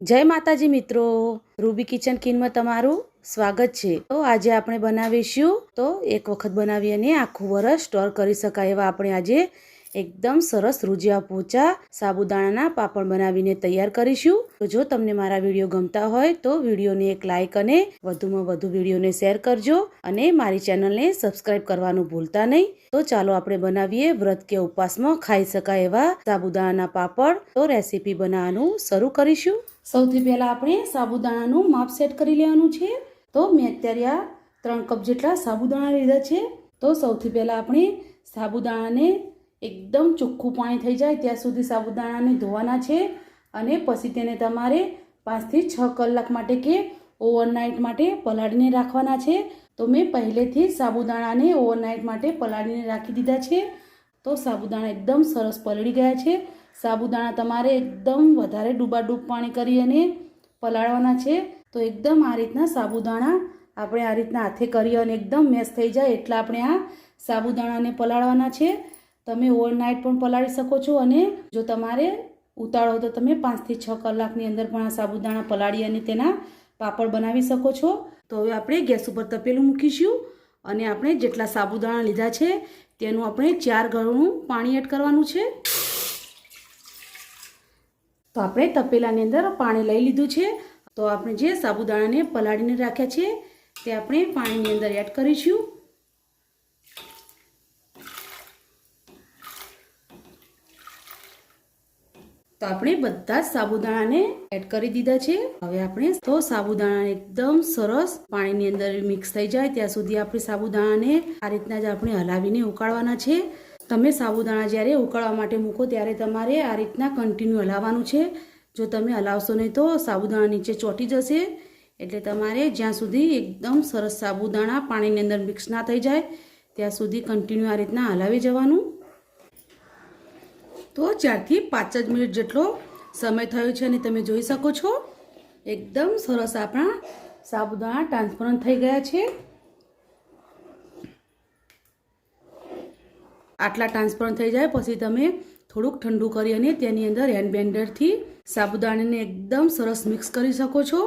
જય માતાજી મિત્રો. રૂબી કિચન કિનમાં તમારું સ્વાગત છે. તો આજે આપણે બનાવીશું તો એક વખત બનાવી અને આખું વરસ સ્ટોર કરી શકાય એવા આપણે આજે એકદમ સરસ રૂજિયા પોચા સાબુદાણાના પાપડ બનાવીને તૈયાર કરીશું. તો જો તમને મારા વીડિયો ગમતા હોય તો વિડીયોને એક લાઇક અને વધુમાં વધુ વિડીયોને શેર કરજો અને મારી ચેનલને સબસ્ક્રાઇબ કરવાનું ભૂલતા નહીં. તો ચાલો આપણે બનાવીએ વ્રત કે ઉપવાસમાં ખાઈ શકાય એવા સાબુદાણાના પાપડ. તો રેસીપી બનાવવાનું શરૂ કરીશું. સૌથી પહેલાં આપણે સાબુદાણાનું માપ સેટ કરી લેવાનું છે. તો મેં અત્યારે આ ત્રણ કપ જેટલા સાબુદાણા લીધા છે. તો સૌથી પહેલાં આપણે સાબુદાણાને એકદમ ચોખ્ખું પાણી થઈ જાય ત્યાં સુધી સાબુદાણાને ધોવાના છે અને પછી તેને તમારે પાંચથી છ કલાક માટે કે ઓવરનાઇટ માટે પલાળીને રાખવાના છે. તો મેં પહેલેથી સાબુદાણાને ઓવરનાઇટ માટે પલાળીને રાખી દીધા છે. તો સાબુદાણા એકદમ સરસ પલળી ગયા છે. સાબુદાણા તમારે એકદમ વધારે ડૂબાડૂબ પાણી કરી અને પલાળવાના છે. તો એકદમ આ રીતના સાબુદાણા આપણે આ રીતના હાથે કરી અને એકદમ મેશ થઈ જાય એટલા આપણે આ સાબુદાણાને પલાળવાના છે. તમે ઓવરનાઇટ પણ પલાળી શકો છો અને જો તમારે ઉતાળો તો તમે પાંચથી છ કલાકની અંદર પણ આ સાબુદાણા પલાળી અને તેના પાપડ બનાવી શકો છો. તો હવે આપણે ગેસ ઉપર તપેલું મૂકીશું અને આપણે જેટલા સાબુદાણા લીધા છે તેનું આપણે ચાર ગળું પાણી એડ કરવાનું છે. તો આપણે તપેલાની અંદર પાણી લઈ લીધું છે. તો આપણે જે સાબુદાણાને પલાળીને રાખ્યા છે, તે આપણે પાણીની અંદર એડ કરીશું. તો આપણે બધા જ સાબુદાણાને એડ કરી દીધા છે. હવે આપણે તો સાબુદાણાને એકદમ સરસ પાણીની અંદર મિક્સ થઈ જાય, ત્યાં સુધી આપણે સાબુદાણાને આ રીતના જ આપણે હલાવીને ઉકાળવાના છે. તમે સાબુદાણા જ્યારે ઉકાળવા માટે મૂકો ત્યારે તમારે આ રીતના કન્ટિન્યુ હલાવવાનું છે. જો તમે હલાવશો નહીં તો સાબુદાણા નીચે ચોંટી જશે. એટલે તમારે જ્યાં સુધી એકદમ સરસ સાબુદાણા પાણીની અંદર મિક્સ ના થઈ જાય, ત્યાં સુધી કન્ટિન્યુ આ રીતના હલાવી જવાનું. તો ચારથી પાંચ જ મિનિટ જેટલો સમય થયો છે અને તમે જોઈ શકો છો, એકદમ સરસ આપણા સાબુદાણા ટ્રાન્સપરન્ટ થઈ ગયા છે. આટલા ટ્રાન્સપરન્ટ થઈ જાય, પછી તમે થોડુંક ઠંડુ કરી અને તેની અંદર હેન્ડ બ્લેન્ડરથી સાબુદાણાને એકદમ સરસ મિક્સ કરી શકો છો.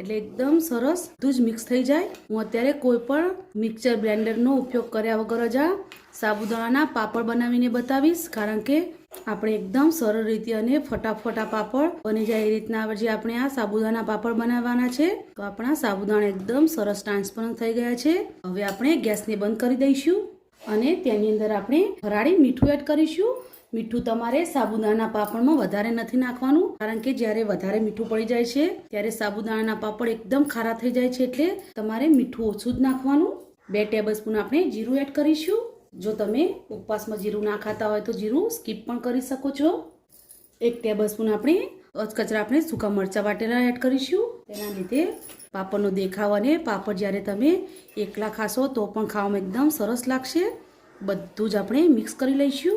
એટલે એકદમ સરસ બધું જ મિક્સ થઈ જાય. હું અત્યારે કોઈ પણ મિક્સર બ્લેન્ડરનો ઉપયોગ કર્યા વગર જ આ સાબુદાણાના પાપડ બનાવીને બતાવીશ, કારણ કે આપણે એકદમ સરળ રીતે અને ફટાફટ આ પાપડ બની જાય એ રીતના જે આપણે આ સાબુદાણા પાપડ બનાવવાના છે. તો આપણા સાબુદાણા એકદમ સરસ ટ્રાન્સપરન્ટ થઈ ગયા છે. હવે આપણે ગેસને બંધ કરી દઈશું. અને તેની અંદર આપણે ફરાળી મીઠું એડ કરીશું. મીઠું તમારે સાબુદાણાના પાપડમાં વધારે નથી નાખવાનું, કારણ કે જ્યારે વધારે મીઠું પડી જાય છે, ત્યારે સાબુદાણાના પાપડ એકદમ ખારા થઈ જાય છે એટલે તમારે મીઠું ઓછું જ નાખવાનું. બે ટેબલ સ્પૂન આપણે જીરું એડ કરીશું. જો તમે ઉપવાસમાં જીરું ના ખાતા હોય તો જીરું સ્કીપ પણ કરી શકો છો. એક ટેબલ સ્પૂન આપણે અચકચરા આપણે સૂકા મરચાં વાટેલા એડ કરીશું. તેના લીધે પાપડનો દેખાવ અને પાપડ જ્યારે તમે એકલા ખાશો તો પણ ખાવામાં એકદમ સરસ લાગશે. બધું જ આપણે મિક્સ કરી લઈશું.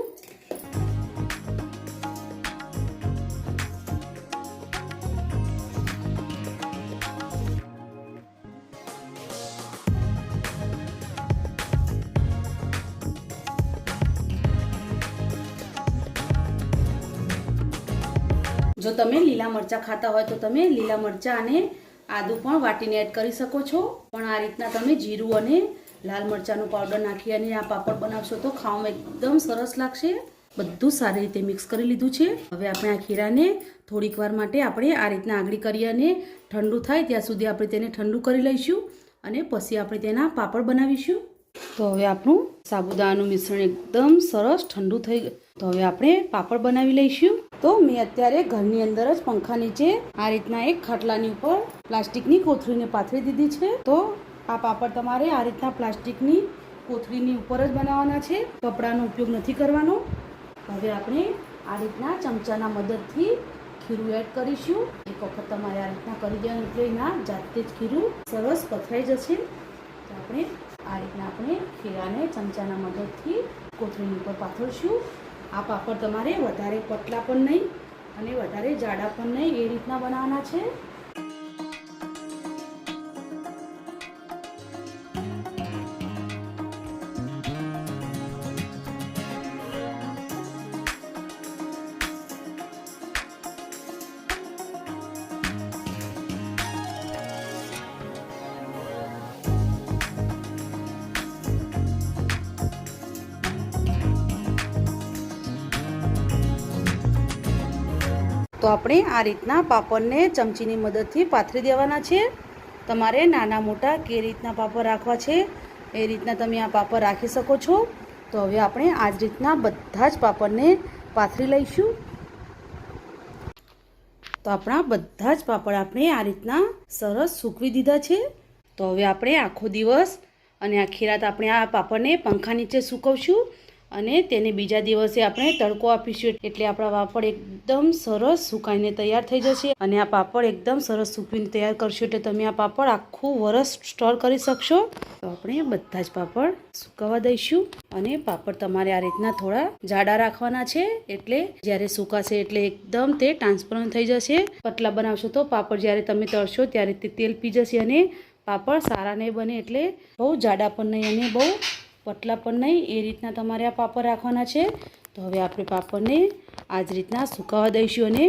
જો તમે લીલા મરચાં ખાતા હોય તો તમે લીલા મરચાં અને આદુ પણ વાટીને એડ કરી શકો છો. પણ આ રીતના તમે જીરું અને લાલ મરચાંનું પાવડર નાખી અને આ પાપડ બનાવશો તો ખાવામાં એકદમ સરસ લાગશે. બધું સારી રીતે મિક્સ કરી લીધું છે. હવે આપણે આ ખીરાને થોડીક વાર માટે આપણે આ રીતના આગળી કરી અને ઠંડુ થાય ત્યાં સુધી આપણે તેને ઠંડુ કરી લઈશું અને પછી આપણે તેના પાપડ બનાવીશું. તો હવે આપણું સાબુદાણાનું મિશ્રણ એકદમ સરસ ઠંડુ થઈ તો હવે આપણે પાપડ બનાવી લઈશું. તો મેં અત્યારે ઘરની અંદર જ પંખા નીચે આ રીતના એક ખાટલાની ઉપર પ્લાસ્ટિકની કોથળીને પાથરી દીધી છે. તો આ પાપડ તમારે આ રીતના પ્લાસ્ટિકની કોથળીની ઉપર જ બનાવવાના છે. કપડાનો ઉપયોગ નથી કરવાનો. હવે આપણે આ રીતના ચમચાના મદદથી ખીરું એડ કરીશું. એક વખત તમારે આ રીતના કરી દેવાનું એટલે એના જાતે જ ખીરું સરસ પથરાઈ જશે. તો આપણે આ રીતના આપણે ખીરાને ચમચાના મદદથી કોથળીની ઉપર પાથરશું. આ પાપડ તમારે વધારે પતલા પણ નહીં અને વધારે જાડા પણ નહીં, એ રીતના બનાવવાના છે. આપણે આ રીતના પાપડને ચમચીની મદદથી પાથરી દેવાના છે તમારે નાના મોટા કે રીતના પાપડ રાખવા છે એ રીતના તમે આ પાપડ રાખી શકો છો. તો હવે આપણે આ જ રીતના બધા જ પાપડને પાથરી લઈશું. તો આપણા બધા જ પાપડ આપણે આ રીતના સરસ સૂકવી દીધા છે. તો હવે આપણે આખો દિવસ અને આખી રાત આપણે આ પાપડને પંખા નીચે સૂકવશું. અને તેને બીજા દિવસે આપણે તડકો આપીશું. એટલે આપણા પાપડ એકદમ સરસ સુકાઈને તૈયાર થઈ જશે અને આ પાપડ એકદમ સરસ સૂકવીને તૈયાર કરશો. એટલે તમે આ પાપડ આખું વરસ સ્ટોર કરી શકશો. તો આપણે બધા જ પાપડ સુકાવા દઈશું અને પાપડ તમારે આ રીતના થોડા જાડા રાખવાના છે. એટલે જ્યારે સુકાશે એટલે એકદમ તે ટ્રાન્સપરન્ટ થઈ જશે. પતલા બનાવશો તો પાપડ જ્યારે તમે તળશો ત્યારે તે તેલ પી જશે અને પાપડ સારા નહીં બને એટલે બહુ જાડા પણ નહીં અને બહુ પતલા પણ નહીં, એ રીતના તમારે આ પાપડ રાખવાના છે. તો હવે આપણે પાપડને આ જ રીતના સુકાવા દઈશું અને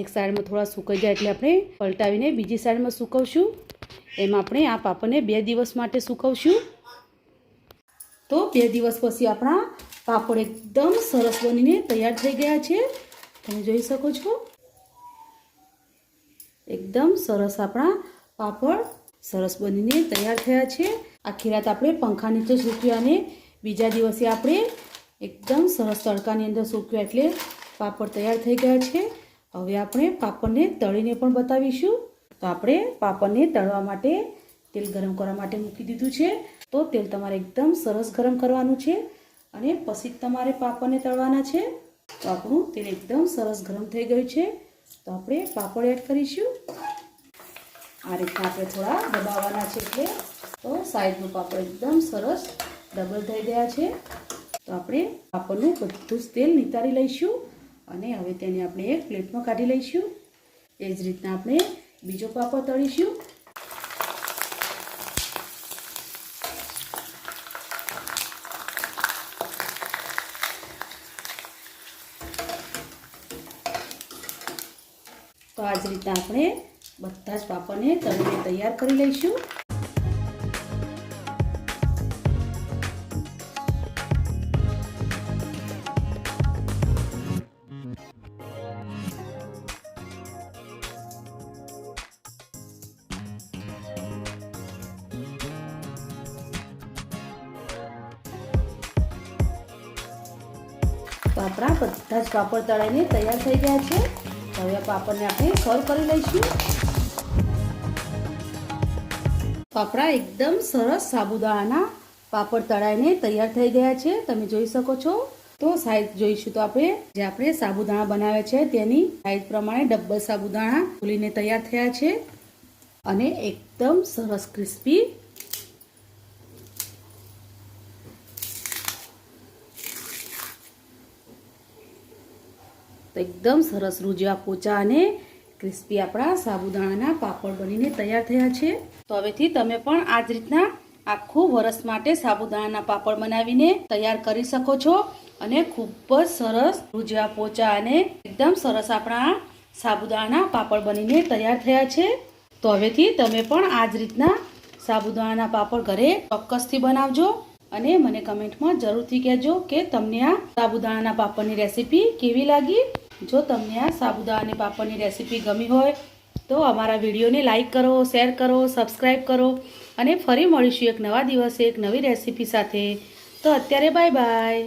એક સાઈડમાં થોડા સુકાઈ જાય એટલે આપણે પલટાવીને બીજી સાઈડમાં સુકવશું. એમાં આપણે આ પાપડને બે દિવસ માટે સુકવશું. તો બે દિવસ પછી આપણા પાપડ એકદમ સરસ બનીને તૈયાર થઈ ગયા છે. તમે જોઈ શકો છો. એકદમ સરસ આપણા પાપડ સરસ બનીને તૈયાર થયા છે. આખી રાત આપણે પંખા નીચે સૂક્યા અને બીજા દિવસે આપણે એકદમ સરસ તડકાની અંદર સૂક્યા એટલે પાપડ તૈયાર થઈ ગયા છે. હવે આપણે પાપડને તળીને પણ બતાવીશું. તો આપણે પાપડને તળવા માટે તેલ ગરમ કરવા માટે મૂકી દીધું છે. તો તેલ તમારે એકદમ સરસ ગરમ કરવાનું છે અને પછી તમારે પાપડને તળવાના છે. તો આપણું તેલ એકદમ સરસ ગરમ થઈ ગયું છે. તો આપણે પાપડ એડ કરીશું. આ રીતના આપણે થોડા દબાવવાના છે એટલે તો સાઈડનું પાપડ એકદમ સરસ ડબલ થઈ ગયા છે. તો આપણે પાપડનું બધું તેલ નિતારી લઈશું અને હવે તેને આપણે એક પ્લેટમાં કાઢી લઈશું. એ જ રીતના આપણે બીજો પાપડ તળીશું. તો આ જ રીતના આપણે બધા જ પાપડને તળીને તૈયાર કરી લઈશું. આપણા બધા જ પાપડ તળાઈને તૈયાર થઈ ગયા છે. હવે પાપડને આપણે સર્વ કરી લઈશું. પાપડા એકદમ સરસ સાબુદાણાના પાપડ તળાઈને તૈયાર થઈ ગયા છે. તમે જોઈ શકો છો. તો સાઈઝ જોઈશું તો આપણે. જે આપણે સાબુદાણા બનાવ્યા છે તેની સાઈઝ પ્રમાણે ડબ્બલ સાબુદાણા ફૂલીને તૈયાર થયા છે. અને એકદમ સરસ ક્રિસ્પી તો એકદમ સરસ રૂજવા પોચા અને ક્રિસ્પી આપણા સાબુદાણાના પાપડ બનીને તૈયાર થયા છે. તો હવેથી તમે પણ આ જ રીતના આખું વરસ માટે સાબુદાણાના પાપડ બનાવીને તૈયાર કરી શકો છો અને ખૂબ જ સરસ રૂજવા પોચા અને એકદમ સરસ આપણા સાબુદાણાના પાપડ બનીને તૈયાર થયા છે. તો હવેથી તમે પણ આ જ રીતના સાબુદાણાના પાપડ ઘરે ચોક્કસથી બનાવજો અને મને કમેન્ટમાં જરૂરથી કહેજો કે તમને આ સાબુદાણાના પાપડની રેસીપી કેવી લાગી જો તમને આ સાબુદાણાની પાપડની રેસીપી ગમી હોય, તો અમારા વિડીયોને લાઇક કરો, શેર કરો સબસ્ક્રાઈબ કરો અને ફરી મળીશું એક નવા દિવસે એક નવી રેસીપી સાથે. તો અત્યારે બાય બાય.